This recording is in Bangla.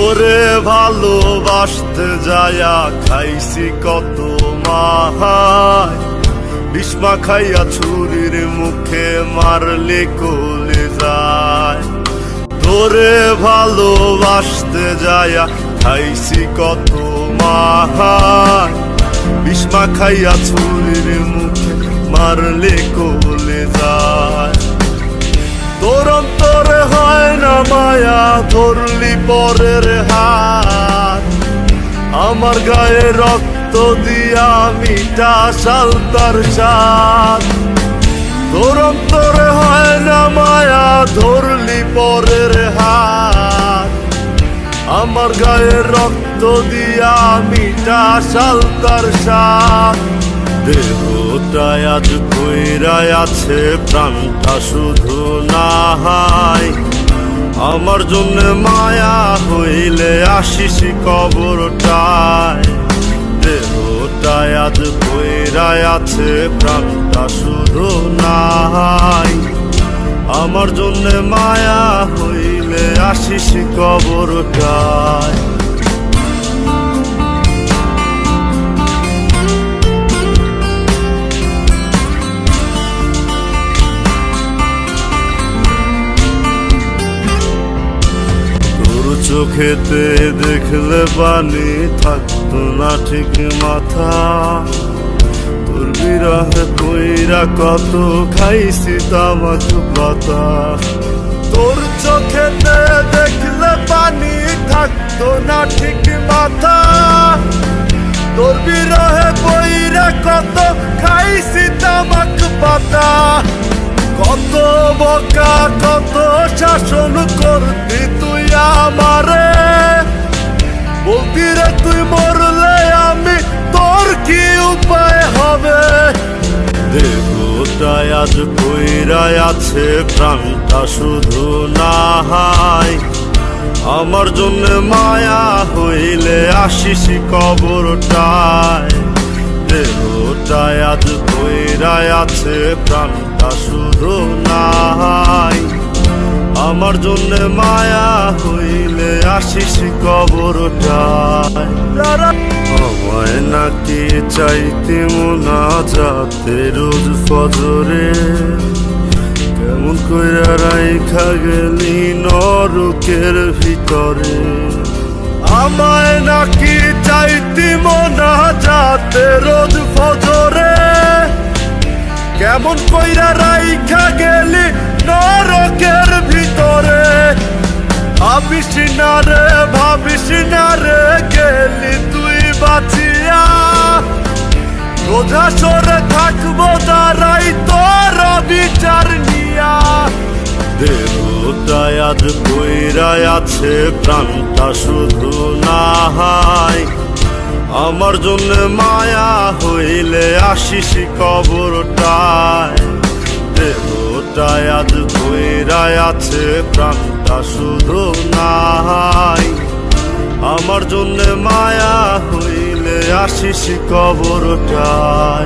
তোরে ভালোবাসতে যায়া খাইছি কত মাহায়। বিষ্মা খাইয়া ছুরির মুখে মারলে কলে যায়। তোরে ভালোবাসতে যায়া খাইছি কত মাহায়। বিষ্মা খাইয়া ছুরির মুখে মারলে কলে যায়। তোর অন্তরে না মায়া ধরলি পরের হাত। আমার গায়ে রক্ত দিয়া মিটা সালতার চাঁদ তোর হয় না মায়া ধরলি পরের হাত। আমার গায়ে রক্ত দিয়া মিটা সালতার সাত। দেহটায় আজ কইরায় আছে, প্রাণটা শুধু নাহাই। আমার জন্য মায়া হইলে আসিস কবরটায়। দেহটায় আজ বৈরায় আছে, প্রাণটা শুধু নাহাই আমার জন্য মায়া হইলে আসিস কবরটায়। চোখেতে দেখলে পানি থাকতো না ঠিক মাথা। তোর বিরহে কইরা কত খাইছি তামাক পাতা তোর চোখেতে দেখলে পানি থাকতো না ঠিক মাথা। তোর বিরহে কইরা কত খাইছি তামাক পাতা কত বকা, কত শাসন করতি আমারে। বলতি রে তুই মরলে আমি তোর কি উপায় হবে? দেহটায় আজ কইরায় আছে, প্রাণটা শুধু নাহাই। আমার জন্য মায়া হইলে আসিস কবরটায়। দেহটায় আজ কইরায় আছে, প্রাণটা শুধু নাই আমার জন্য মায়া হইলে আসিস কবরটায়। আমায় নাকি চাইতে মোনা যাতে রোজ ফজরে? কেমন কইরা রাইখা গেলি নরকের ভিতরে? আমায় নাকি চাইতি মোনা যাতে রোজ ফজরে? কেমন কইরা রাইখা গেলি রোজা সরে থাকব দাঁড়াই তোর বিচার নিয়া। দেহটায় আজ কইরায় আছে, প্রাণটা শুধু নাহাই। আমার জন্য মায়া হইলে আসিস কবরটায়। দেহটায় আজ কইরায় আছে, প্রাণটা শুধু নাহাই। আসিস কবরটায়।